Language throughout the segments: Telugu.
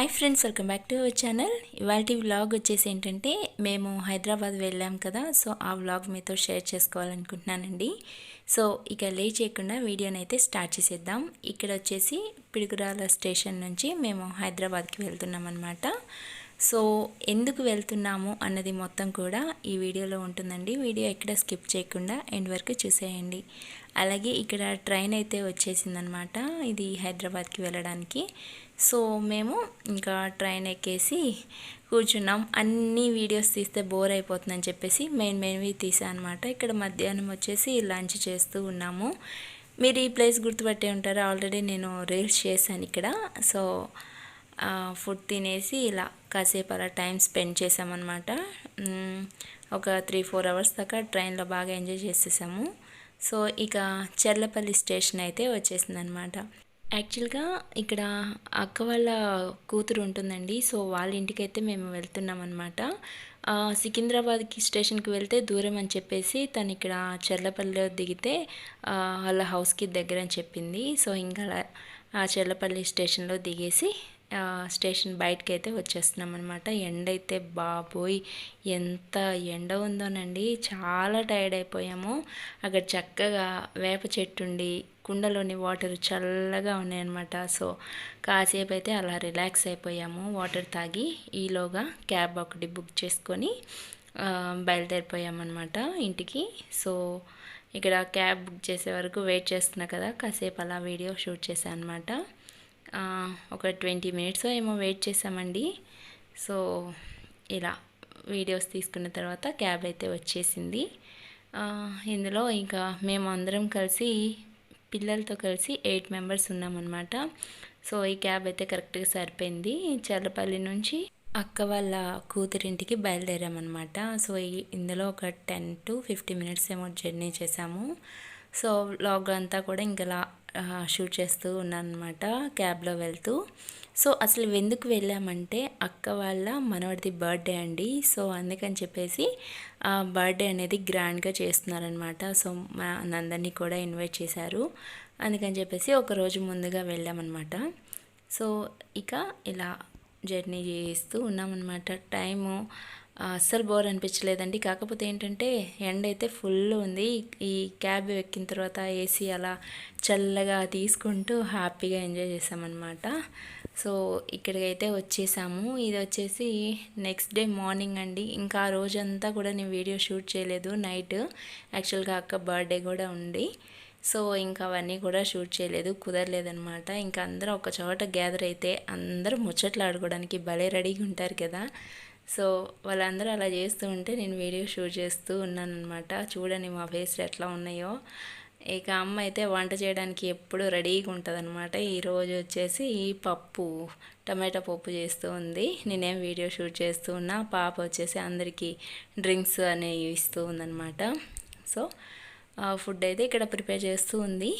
Hi friends welcome back to our channel ఇవాళ వ్లాగ్ వచ్చేసి ఏంటంటే మేము హైదరాబాద్ వెళ్ళాం కదా సో ఆ వ్లాగ్ మీతో షేర్ చేసుకోవాలనుకుంటున్నానండి. సో ఇక లేట్ చేయకుండా వీడియోని అయితే స్టార్ట్ చేసేద్దాం. ఇక్కడ వచ్చేసి పిడుగురాల స్టేషన్ నుంచి మేము హైదరాబాద్కి వెళ్తున్నాం అనమాట సో ఎందుకు వెళ్తున్నాము అన్నది మొత్తం కూడా ఈ వీడియోలో ఉంటుందండి. వీడియో ఎక్కడ స్కిప్ చేయకుండా ఎండ్ వరకు చూసేయండి. అలాగే ఇక్కడ ట్రైన్ అయితే వచ్చేసిందనమాట. ఇది హైదరాబాద్కి వెళ్ళడానికి. సో మేము ఇంకా ట్రైన్ ఎక్కేసి కూర్చున్నాం. అన్ని వీడియోస్ తీస్తే బోర్ అయిపోతుందని చెప్పేసి మెయిన్ మెయిన్వి తీసాను అనమాట ఇక్కడ మధ్యాహ్నం వచ్చేసి లంచ్ చేస్తూ ఉన్నాము. మీరు ఈ ప్లేస్ గుర్తుపట్టే ఉంటారు? ఆల్రెడీ నేను రీల్స్ చేశాను ఇక్కడ. సో ఫుడ్ తినేసి ఇలా కాసేపు అలా టైం స్పెండ్ చేసామన్నమాట. ఒక త్రీ ఫోర్ అవర్స్ దాకా ట్రైన్లో బాగా ఎంజాయ్ చేసేసాము. సో ఇక చెర్లపల్లి స్టేషన్ అయితే వచ్చేసిందనమాట యాక్చువల్గా ఇక్కడ అక్క వాళ్ళ కూతురు ఉంటుందండి. సో వాళ్ళ ఇంటికైతే మేము వెళ్తున్నాం అనమాట సికింద్రాబాద్కి స్టేషన్కి వెళ్తే దూరం అని చెప్పేసి తను ఇక్కడ చెర్లపల్లిలో దిగితే వాళ్ళ హౌస్కి దగ్గర అని చెప్పింది. సో ఇంకా ఆ చెర్లపల్లి స్టేషన్లో దిగేసి స్టేషన్ బయటకి అయితే వచ్చేస్తున్నాం అనమాట ఎండ అయితే బాబోయ్! ఎంత ఎండ ఉందోనండి. చాలా టైర్డ్ అయిపోయాము. అక్కడ చక్కగా వేప చెట్టు ఉండి కుండలోని వాటర్ చల్లగా ఉన్నాయన్నమాట. సో కాసేపు అయితే అలా రిలాక్స్ అయిపోయాము. వాటర్ తాగి ఈలోగా క్యాబ్ ఒకటి బుక్ చేసుకొని బయలుదేరిపోయామన్నమాట ఇంటికి. సో ఇక్కడ క్యాబ్ బుక్ చేసే వరకు వెయిట్ చేస్తున్నా కదా కాసేపు అలా వీడియో షూట్ చేశాను అనమాట ఒక ట్వంటీ మినిట్స్ ఏమో వెయిట్ చేసామండి సో ఇలా వీడియోస్ తీసుకున్న తర్వాత క్యాబ్ అయితే వచ్చేసింది. ఇందులో ఇంకా మేము అందరం కలిసి పిల్లలతో కలిసి ఎయిట్ మెంబర్స్ ఉన్నామన్నమాట. సో ఈ క్యాబ్ అయితే కరెక్ట్గా సరిపోయింది. చల్లపల్లి నుంచి అక్క వాళ్ళ కూతురింటికి బయలుదేరామన్నమాట. సో ఇందులో ఒక టెన్ టు ఫిఫ్టీ మినిట్స్ ఏమో జర్నీ చేసాము సో లాగ్ అంతా కూడా ఇంకలా షూట్ చేస్తూ ఉన్నానమాట క్యాబ్లో వెళ్తూ. సో అసలు ఎందుకు వెళ్ళామంటే అక్క వాళ్ళ మనవడిది బర్త్డే అండి. సో అందుకని చెప్పేసి ఆ బర్త్డే అనేది గ్రాండ్గా చేస్తున్నారనమాట సో మా నందరినీ కూడా ఇన్వైట్ చేశారు. అందుకని చెప్పేసి ఒక రోజు ముందుగా వెళ్ళామన్నమాట. సో ఇక ఇలా జర్నీ చేస్తూ ఉన్నామన్నమాట. టైము అస్సలు బోర్ అనిపించలేదండి. కాకపోతే ఏంటంటే ఎండ అయితే ఫుల్ ఉంది. ఈ క్యాబ్ ఎక్కిన తర్వాత ఏసీ అలా చల్లగా తీసుకుంటూ హ్యాపీగా ఎంజాయ్ చేసామన్నమాట. సో ఇక్కడికైతే వచ్చేసాము. ఇది వచ్చేసి నెక్స్ట్ డే మార్నింగ్ అండి. ఇంకా ఆ రోజంతా కూడా నేను వీడియో షూట్ చేయలేదు. నైట్ యాక్చువల్గా అక్క బర్త్డే కూడా ఉంది. సో ఇంకా అవన్నీ కూడా షూట్ చేయలేదు. కుదరలేదనమాట ఇంకా అందరూ ఒక చోట గ్యాదర్ అయితే అందరూ ముచ్చట్లు ఆడుకోవడానికి భలే రెడీగా ఉంటారు కదా. సో వాళ్ళందరూ అలా చేస్తూ ఉంటే నేను వీడియో షూట్ చేస్తూ ఉన్నాను అనమాట చూడండి మా ఫేస్లు ఎట్లా ఉన్నాయో. ఇక అమ్మ అయితే వంట చేయడానికి ఎప్పుడు రెడీగా ఉంటుంది అనమాట ఈరోజు వచ్చేసి పప్పు టమాటా పప్పు చేస్తూ ఉంది. నేనేం వీడియో షూట్ చేస్తూ ఉన్నా పాప వచ్చేసి అందరికీ డ్రింక్స్ అనేవి ఇస్తూ ఉందన్నమాట. సో ఫుడ్ అయితే ఇక్కడ ప్రిపేర్ చేస్తూ ఉంది.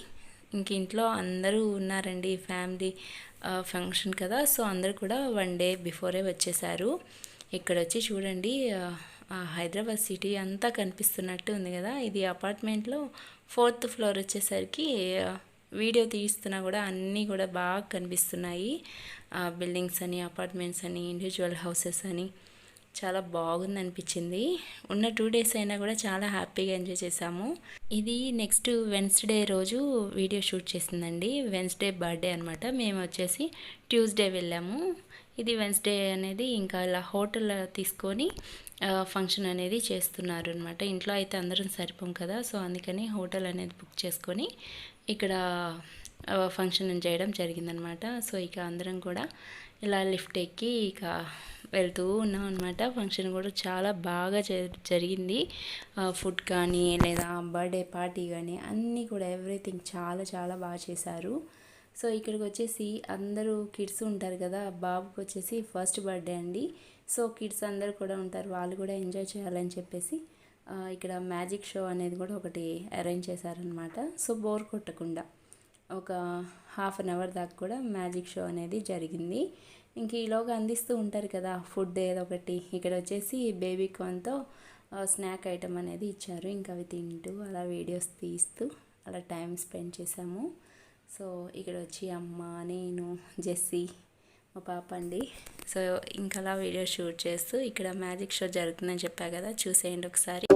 ఇంక ఇంట్లో అందరూ ఉన్నారండి ఫ్యామిలీ ఫంక్షన్ కదా. సో అందరు కూడా వన్ డే బిఫోరే వచ్చేసారు. ఇక్కడ వచ్చి చూడండి హైదరాబాద్ సిటీ అంతా కనిపిస్తున్నట్టు ఉంది కదా. ఇది అపార్ట్మెంట్లో ఫోర్త్ ఫ్లోర్ వచ్చేసరికి వీడియో తీస్తున్నా కూడా అన్నీ కూడా బాగా కనిపిస్తున్నాయి. బిల్డింగ్స్ అని అపార్ట్మెంట్స్ అని ఇండివిజువల్ హౌసెస్ అని. చాలా బాగుంది అనిపించింది. ఉన్న టూ డేస్ అయినా కూడా చాలా హ్యాపీగా ఎంజాయ్ చేసాము ఇది నెక్స్ట్ వెన్స్డే రోజు వీడియో షూట్ చేసిందండి. వెన్స్డే బర్త్డే అనమాట మేము వచ్చేసి ట్యూస్డే వెళ్ళాము. ఇది వెన్స్డే అనేది ఇంకా ఇలా హోటల్ తీసుకొని ఫంక్షన్ అనేది చేస్తున్నారు అనమాట ఇంట్లో అయితే అందరం సరిపోం కదా సో అందుకని హోటల్ అనేది బుక్ చేసుకొని ఇక్కడ ఫంక్షన్ చేయడం జరిగిందనమాట సో ఇక అందరం కూడా ఇలా లిఫ్ట్ ఎక్కి ఇక వెళ్తూ ఉన్నాం అనమాట ఫంక్షన్ కూడా చాలా బాగా జరిగింది. ఫుడ్ కానీ లేదా బర్త్డే పార్టీ కానీ అన్నీ కూడా ఎవ్రీథింగ్ చాలా చాలా బాగా చేశారు. సో ఇక్కడికి వచ్చేసి అందరూ కిడ్స్ ఉంటారు కదా బాబుకి వచ్చేసి ఫస్ట్ బర్త్డే అండి. సో కిడ్స్ అందరు కూడా ఉంటారు వాళ్ళు కూడా ఎంజాయ్ చేయాలని చెప్పేసి ఇక్కడ మ్యాజిక్ షో అనేది కూడా ఒకటి అరేంజ్ చేశారనమాట సో బోర్ కొట్టకుండా ఒక హాఫ్ అన్ అవర్ దాకా కూడా మ్యాజిక్ షో అనేది జరిగింది. ఇంక ఈలోగా అందిస్తూ ఉంటారు కదా ఫుడ్ ఏదో ఒకటి. ఇక్కడ వచ్చేసి బేబీ కార్న్తో స్నాక్ ఐటమ్ అనేది ఇచ్చారు. ఇంకా అవి తింటూ అలా వీడియోస్ తీస్తూ అలా టైం స్పెండ్ చేసాము సో ఇక్కడ వచ్చి అమ్మ నేను జెస్సీ మా పాప అండి. సో ఇంకలా అలా వీడియో షూట్ చేస్తూ ఇక్కడ మ్యాజిక్ షో జరుగుతుందని చెప్పా కదా చూసేయండి ఒకసారి.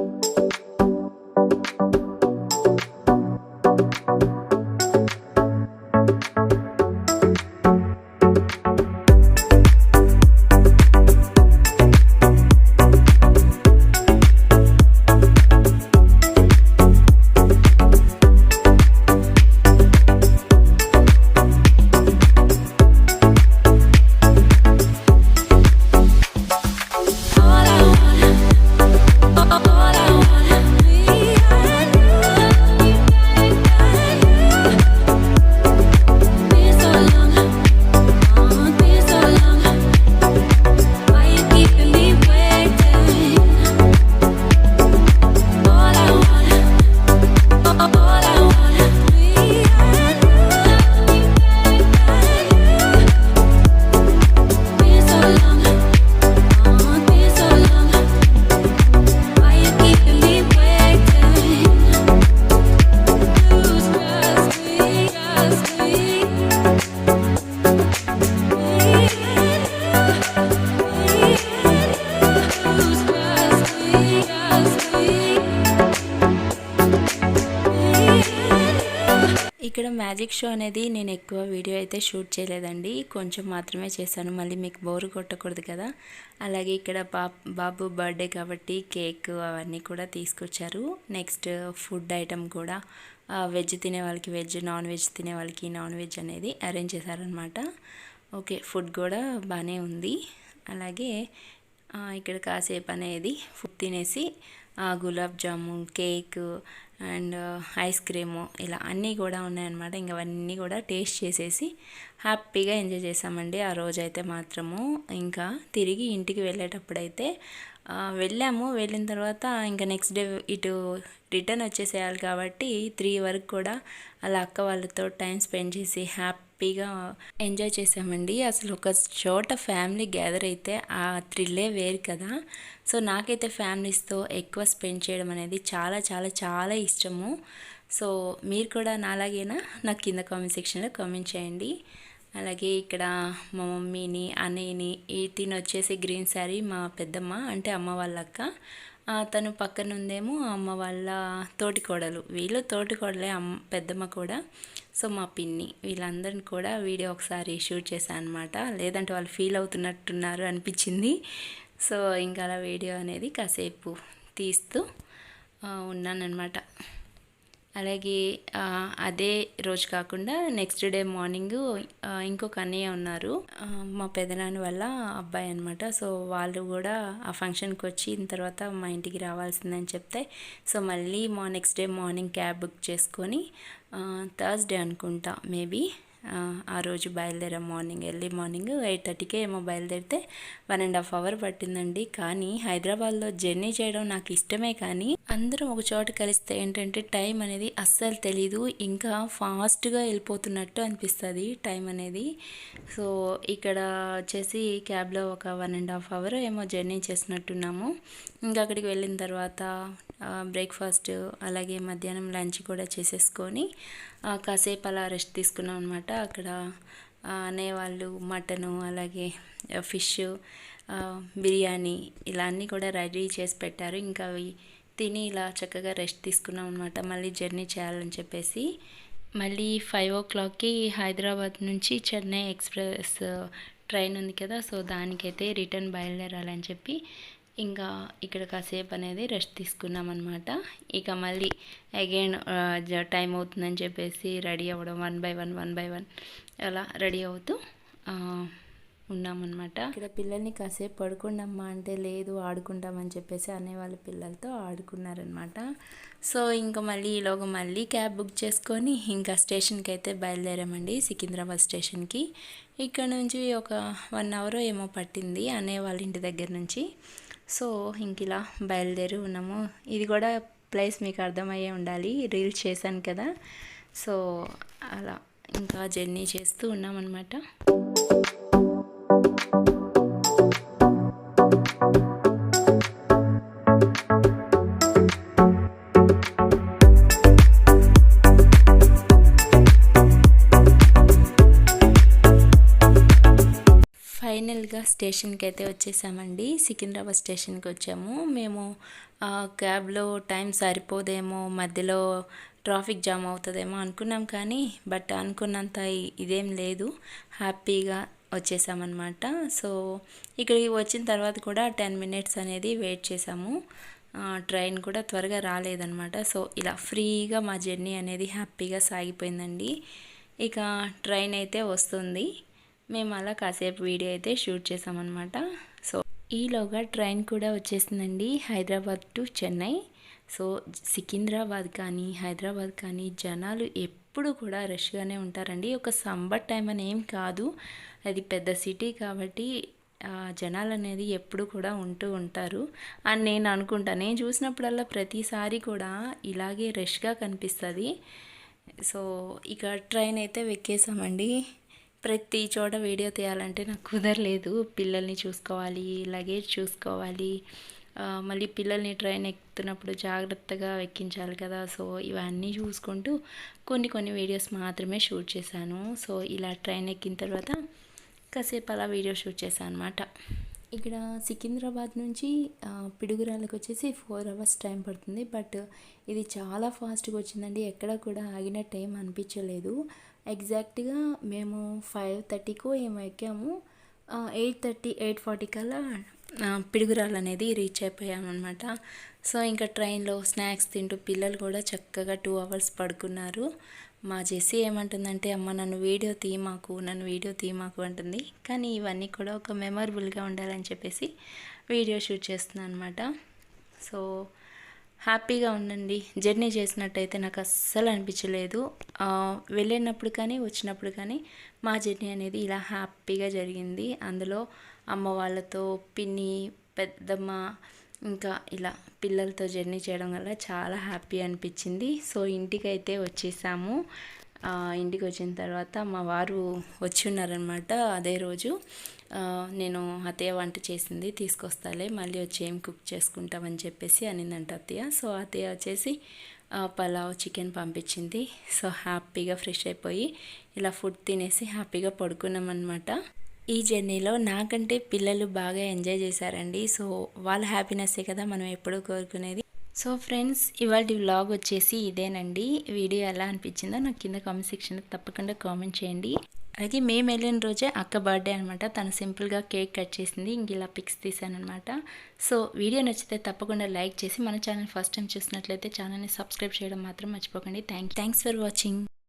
మ్యాజిక్ షో అనేది నేను ఎక్కువ వీడియో అయితే షూట్ చేయలేదండి. కొంచెం మాత్రమే చేశాను. మళ్ళీ మీకు బోరు కొట్టకూడదు కదా. అలాగే ఇక్కడ బాబు బర్త్డే కాబట్టి కేక్ అవన్నీ కూడా తీసుకొచ్చారు. నెక్స్ట్ ఫుడ్ ఐటమ్ కూడా. వెజ్ తినే వాళ్ళకి వెజ్ నాన్ వెజ్ తినే వాళ్ళకి నాన్ వెజ్ అనేది అరేంజ్ చేశారనమాట ఓకే ఫుడ్ కూడా బాగానే ఉంది. అలాగే ఇక్కడ కాసేపు అనేది ఫుడ్ తినేసి gulab jamun cake and uh, ice cream ఇలా అన్నీ కూడా ఉన్నాయన్నమాట. ఇంక అవన్నీ కూడా టేస్ట్ చేసేసి హ్యాపీగా ఎంజాయ్ చేసామండి ఆ రోజైతే మాత్రము. ఇంకా తిరిగి ఇంటికి వెళ్ళేటప్పుడైతే వెళ్ళాము. వెళ్ళిన తర్వాత ఇంకా నెక్స్ట్ డే ఇటు రిటర్న్ వచ్చేసేయాలి కాబట్టి త్రీ వరకు కూడా అలా అక్క వాళ్ళతో టైం స్పెండ్ చేసి హ్యాపీ హ్యాపీగా ఎంజాయ్ చేసామండి. అసలు ఒక చోట ఫ్యామిలీ గ్యాదర్ అయితే ఆ థ్రిల్లే వేరు కదా. సో నాకైతే ఫ్యామిలీస్తో ఎక్కువ స్పెండ్ చేయడం అనేది చాలా చాలా చాలా ఇష్టము. సో మీరు కూడా నాలాగేనా? నాకు కింద కామెంట్ సెక్షన్లో కామెంట్ చేయండి. అలాగే ఇక్కడ మా మమ్మీని అన్నయ్యని ఈ తిని వచ్చేసి గ్రీన్ శారీ మా పెద్దమ్మ అంటే అమ్మ వాళ్ళ అక్క తను పక్కన ఉందేమో అమ్మ వాళ్ళ తోటికోడలు. వీళ్ళు తోటికోడలే అమ్మ పెద్దమ్మ కూడా. సో మా పిన్ని వీళ్ళందరిని కూడా వీడియో ఒకసారి షూట్ చేశాను అనమాట లేదంటే వాళ్ళు ఫీల్ అవుతున్నట్టున్నారు అనిపించింది. సో ఇంకా అలా వీడియో అనేది కాసేపు తీస్తూ ఉన్నానన్నమాట. అలాగే అదే రోజు కాకుండా నెక్స్ట్ డే మార్నింగ్ ఇంకొక అన్నయ్య ఉన్నారు. మా పెదనాన్న వల్ల అబ్బాయి అనమాట సో వాళ్ళు కూడా ఆ ఫంక్షన్కి వచ్చిన తర్వాత మా ఇంటికి రావాల్సిందని చెప్తే సో మళ్ళీ మా next day morning cab book చేసుకొని థర్స్డే అనుకుంటా మేబీ ఆ, రోజు బయలుదేరాం మార్నింగ్ ఎర్లీ మార్నింగ్. ఎయిట్ థర్టీకే ఏమో బయలుదేరితే వన్ అండ్ హాఫ్ అవర్ పట్టిందండి. కానీ హైదరాబాద్లో జర్నీ చేయడం నాకు ఇష్టమే కానీ అందరం ఒక చోట కలిస్తే ఏంటంటే టైం అనేది అస్సలు తెలీదు. ఇంకా ఫాస్ట్గా వెళ్ళిపోతున్నట్టు అనిపిస్తుంది టైం అనేది. సో ఇక్కడ వచ్చేసి క్యాబ్లో ఒక వన్ అండ్ హాఫ్ అవర్ ఏమో జర్నీ చేసినట్టున్నాము. ఇంకా అక్కడికి వెళ్ళిన తర్వాత బ్రేక్ఫాస్ట్ అలాగే మధ్యాహ్నం లంచ్ కూడా చేసేసుకొని కాసేపు అలా రెస్ట్ తీసుకున్నాం అనమాట అక్కడ అనేవాళ్ళు మటను అలాగే ఫిష్ బిర్యానీ ఇలా అన్నీ కూడా రెడీ చేసి పెట్టారు. ఇంకా అవి తిని ఇలా చక్కగా రెస్ట్ తీసుకున్నాం అనమాట మళ్ళీ జర్నీ చేయాలని చెప్పేసి మళ్ళీ ఫైవ్ ఓ క్లాక్కి హైదరాబాద్ నుంచి చెన్నై ఎక్స్ప్రెస్ ట్రైన్ ఉంది కదా సో దానికైతే రిటర్న్ బయలుదేరాలని చెప్పి ఇంకా ఇక్కడ కాసేపు అనేది రెస్ట్ తీసుకున్నాం అనమాట ఇక మళ్ళీ అగైన్ టైం అవుతుందని చెప్పేసి రెడీ అవ్వడం one by one one by one అలా రెడీ అవుతూ ఉన్నామన్నమాట. ఇక్కడ పిల్లల్ని కాసేపు పడుకుండమ్మా అంటే లేదు ఆడుకుంటామని చెప్పేసి అనే వాళ్ళ పిల్లలతో ఆడుకున్నారనమాట సో ఇంకా మళ్ళీ ఈలోగా మళ్ళీ క్యాబ్ బుక్ చేసుకొని ఇంకా స్టేషన్కి అయితే బయలుదేరామండి సికింద్రాబాద్ స్టేషన్కి. ఇక్కడ నుంచి ఒక వన్ అవర్ ఏమో పట్టింది అనే వాళ్ళ ఇంటి దగ్గర నుంచి. సో ఇంక ఇలా బయలుదేరి ఉన్నాము. ఇది కూడా ప్లేస్ మీకు అర్థమయ్యే ఉండాలి. రీల్స్ చేశాను కదా. సో అలా ఇంకా జర్నీ చేస్తూ ఉన్నామన్నమాట. స్టేషన్కి అయితే వచ్చేసామండి. సికింద్రాబాద్ స్టేషన్కి వచ్చాము. మేము క్యాబ్లో టైం సరిపోదేమో మధ్యలో ట్రాఫిక్ జామ్ అవుతుందేమో అనుకున్నాం కానీ బట్ అనుకున్నంత ఇదేం లేదు. హ్యాపీగా వచ్చేసామన్నమాట. సో ఇక్కడికి వచ్చిన తర్వాత కూడా టెన్ మినిట్స్ అనేది వెయిట్ చేసాము. ట్రైన్ కూడా త్వరగా రాలేదన్నమాట. సో ఇలా ఫ్రీగా మా జర్నీ అనేది హ్యాపీగా సాగిపోయిందండి. ఇక ట్రైన్ అయితే వస్తుంది. మేము అలా కాసేపు వీడియో అయితే షూట్ చేసామన్నమాట. సో ఈలోగా ట్రైన్ కూడా వచ్చేసిందండి హైదరాబాద్ టు చెన్నై. సో సికింద్రాబాద్ కానీ హైదరాబాద్ కానీ జనాలు ఎప్పుడు కూడా రష్గానే ఉంటారండి. ఒక సంబర్ టైం అని ఏం కాదు. అది పెద్ద సిటీ కాబట్టి జనాలు అనేది ఎప్పుడు కూడా ఉంటూ ఉంటారు. అని నేను అనుకుంటా నేను చూసినప్పుడల్లా ప్రతిసారి కూడా ఇలాగే రష్గా కనిపిస్తుంది. సో ఇక ట్రైన్ అయితే వెక్కేసామండి. ప్రతి చోట వీడియో తీయాలంటే నాకు కుదరలేదు. పిల్లల్ని చూసుకోవాలి లగేజ్ చూసుకోవాలి. మళ్ళీ పిల్లల్ని ట్రైన్ ఎక్కుతున్నప్పుడు జాగ్రత్తగా ఎక్కించాలి కదా. సో ఇవన్నీ చూసుకుంటూ కొన్ని కొన్ని వీడియోస్ మాత్రమే షూట్ చేశాను. సో ఇలా ట్రైన్ ఎక్కిన తర్వాత కాసేపు అలా వీడియో షూట్ చేశాను అనమాట ఇక్కడ సికింద్రాబాద్ నుంచి పిడుగురాళ్ళకి వచ్చేసి ఫోర్ అవర్స్ టైం పడుతుంది. బట్ ఇది చాలా ఫాస్ట్గా వచ్చిందండి. ఎక్కడ కూడా ఆగిన టైం అనిపించలేదు. ఎగ్జాక్ట్గా మేము ఫైవ్ థర్టీకో ఏమో ఎక్కాము. ఎయిట్ థర్టీ ఎయిట్ ఫార్టీ కల్లా ఆ, పిడుగురాళ్ళు అనేది రీచ్ అయిపోయామన్నమాట. సో ఇంకా ట్రైన్లో స్నాక్స్ తింటూ పిల్లలు కూడా చక్కగా టూ అవర్స్ పడుకున్నారు. మా జెస్సీ ఏమంటుందంటే అమ్మ నన్ను వీడియో తీయమాకు నన్ను వీడియో తీయమాకు అంటుంది. కానీ ఇవన్నీ కూడా ఒక మెమరబుల్గా ఉండాలని చెప్పేసి వీడియో షూట్ చేస్తున్నాను అనమాట సో హ్యాపీగా ఉండండి. జర్నీ చేసినట్టయితే నాకు అస్సలు అనిపించలేదు వెళ్ళినప్పుడు కానీ వచ్చినప్పుడు కానీ మా జర్నీ అనేది ఇలా హ్యాపీగా జరిగింది. అందులో అమ్మ వాళ్ళతో పిన్ని పెద్దమ్మ ఇంకా ఇలా పిల్లలతో జర్నీ చేయడం వల్ల చాలా హ్యాపీ అనిపించింది. సో ఇంటికి అయితే వచ్చేసాము. ఇంటికి వచ్చిన తర్వాత మా వారు వచ్చి ఉన్నారనమాట అదే రోజు. నేను అత్తయ్య వంట చేసింది తీసుకొస్తాలే మళ్ళీ వచ్చి ఏం కుక్ చేసుకుంటామని చెప్పేసి అనిందంట అత్తయ్య. సో అత్తయ్య వచ్చేసి పలావ్ చికెన్ పంపించింది. సో హ్యాపీగా ఫ్రెష్ అయిపోయి ఇలా ఫుడ్ తినేసి హ్యాపీగా పడుకున్నాం అనమాట ఈ జర్నీలో నాకంటే పిల్లలు బాగా ఎంజాయ్ చేశారండి. సో వాళ్ళ హ్యాపీనెస్సే కదా మనం ఎప్పుడూ కోరుకునేది. సో ఫ్రెండ్స్ ఇవాళ వ్లాగ్ వచ్చేసి ఇదేనండి. వీడియో ఎలా అనిపించిందో నాకు కింద కామెంట్ సెక్షన్లో తప్పకుండా కామెంట్ చేయండి. అలాగే మేము వెళ్ళిన రోజే అక్క బర్త్డే అనమాట తను సింపుల్గా కేక్ కట్ చేసింది ఇంక ఇలా పిక్స్ తీసానమాట సో వీడియో నచ్చితే తప్పకుండా లైక్ చేసి మన ఛానల్ ఫస్ట్ టైం చూసినట్లయితే ఛానల్ని సబ్స్క్రైబ్ చేయడం మాత్రం మర్చిపోకండి. Thank thanks for watching.